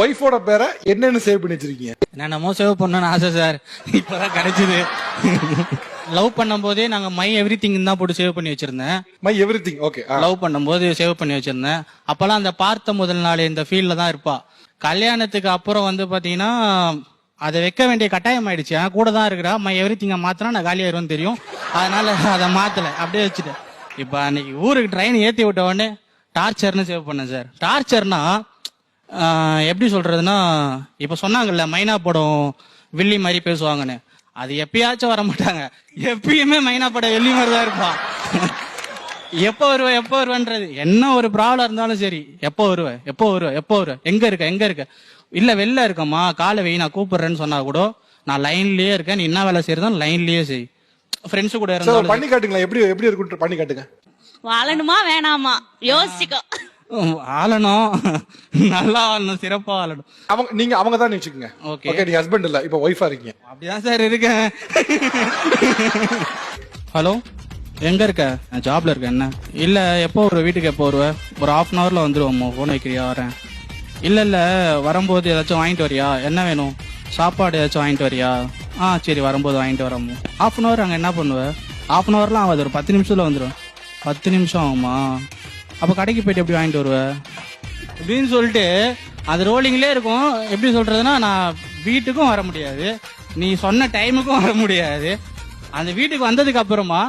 ஒய்ஃபோட பேரை என்னன்னு சேவ் பண்ணி வச்சிருக்கீங்க. என்னென்னமோ சேவ் பண்ணணும்னு ஆசை சார். இப்பதான் கிடைச்சது. லவ் பண்ணும்போதே நாங்க மை எவ்ரி திங் தான் போட்டு சேவ் பண்ணி வச்சிருந்தேன். My everything okay love பண்ணும்போது சேவ் பண்ணி வச்சிருந்தேன். அப்பெல்லாம் அந்த பார்த்த முதல் நாள் இந்த ஃபீல்ட்ல தான் இருப்பா. கல்யாணத்துக்கு அப்புறம் வந்து பாத்தீங்கன்னா அதை வைக்க வேண்டிய கட்டாயம் ஆயிடுச்சு. என் கூட தான் இருக்கிறா. மை எவ்ரி திங்க மாத்தினா நான் காலியாயிரும்னு தெரியும். அதனால அதை மாத்தல. அப்படியே வச்சுட்டேன். இப்ப அன்னைக்கு ஊருக்கு ட்ரெயின் ஏத்தி விட்ட உடனே டார்ச்சர்னு சேவ் பண்ணேன் சார். டார்ச்சர்னா எப்படி சொல்றதுன்னா இப்ப சொன்னாங்கல்ல மைனா படம் வில்லி மாதிரி பேசுவாங்கன்னு. அது எப்பயாச்சும் வர மாட்டாங்க. எப்பயுமே மைனா படம் வெள்ளி மாதிரி தான் இருப்பான் எப்போ வருவ எப்போ வருவன்றது. என்ன ஒரு ப்ராப்ளம் இருந்தாலும் சரி எப்போ வருவ எப்போ வருவ எப்போ வருவ எங்க இருக்க எங்க இருக்க? இல்ல வெளில இருக்கம்மா காலை வெய் நான் கூப்பிடுறேன்னு சொன்னா கூட நான் லைன்லயே இருக்கேன் நீ என்ன வேலை செய்யறதா லைன்லயே செய். ஃப்ரெண்ட்ஸ் கூட இருந்தாலும் பண்ணி காட்டுங்களேன். எப்படி எப்படி இருக்குன்னு பண்ணி காட்டுங்க. வாழணுமா வேணாமா? யோசிச்சுக்கோ. ஆளணும். நல்லா ஆளணும் சிறப்பா ஆளணும். அவங்க நீங்க அவங்க தான் வச்சுக்கோங்க Okay. ஓகே நீங்க ஹஸ்பண்ட் இல்ல இப்ப ஒய்ஃபா இருக்கீங்க. அப்படிதான் சார் இருக்கேன். ஹலோ எங்க இருக்க? நான் ஜாப்ல இருக்கேன் என்ன? இல்ல எப்போ வருவ? வீட்டுக்கு எப்போ வருவ? ஒரு ஹாஃப் அன் ஹவர்ல வந்துருவோம் ஃபோன் வைக்கிறியா வரேன். இல்ல இல்ல வரும்போது ஏதாச்சும் வாங்கிட்டு வரியா? என்ன வேணும்? சாப்பாடு ஏதாச்சும் வாங்கிட்டு வரியா? ஆ சரி வரும்போது வாங்கிட்டு வரமோ. ஹாஃப் அன் ஹவர் அங்க என்ன பண்ணுவ? ஹாஃப் அன் ஹவர்லாம் ஆகாது ஒரு பத்து நிமிஷத்துல வந்துடும் பத்து நிமிஷம் ஆகுமா? அப்ப கடைக்கு போயிட்டு எப்படி வாங்கிட்டு வருவ? அப்படின்னு சொல்லிட்டு அது ரோலிங்லேயே இருக்கும். எப்படி சொல்றதுன்னா நான் வீட்டுக்கும் வர முடியாது. நீ சொன்ன டைமுக்கும் வர முடியாது. அந்த வீட்டுக்கு வந்ததுக்கு அப்புறமா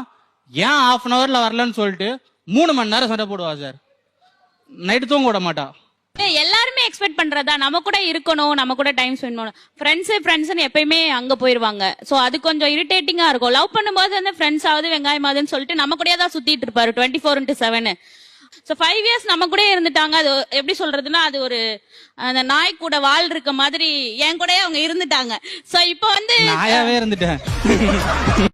ஏன் ஹாஃப் அன் ஹவர்ல வரலன்னு சொல்லிட்டு மூணு மணி நேரம் சண்டை போடுவா சார் நைட்டு தூங்க விட மாட்டா. எல்லாருமே எக்ஸ்பெக்ட் பண்றதா? நம்ம கூட இருக்கணும் நம்ம கூட டைம் ஸ்பெண்ட் பண்ணணும். ஃப்ரெண்ட்ஸ் ஃப்ரெண்ட்ஸ்னு எப்பயுமே அங்க போயிருவாங்க. சோ அது கொஞ்சம் இரிட்டேட்டிங்கா இருக்கும். லவ் பண்ணும்போது வந்து ஃப்ரெண்ட்ஸ் ஆகுது வெங்காயம் ஆகுதுன்னு சொல்லிட்டு நம்ம கூடயே தான் சுத்திட்டு இருப்பாரு twenty four into seven so five years நம்ம கூட இருந்துட்டாங்க. அது எப்படி சொல்றதுன்னா அது ஒரு அந்த நாய் கூட வால் இருக்க மாதிரி என் கூடயே அவங்க இருந்துட்டாங்க. சோ இப்போ வந்து நாயாவே இருந்துட்டேன்.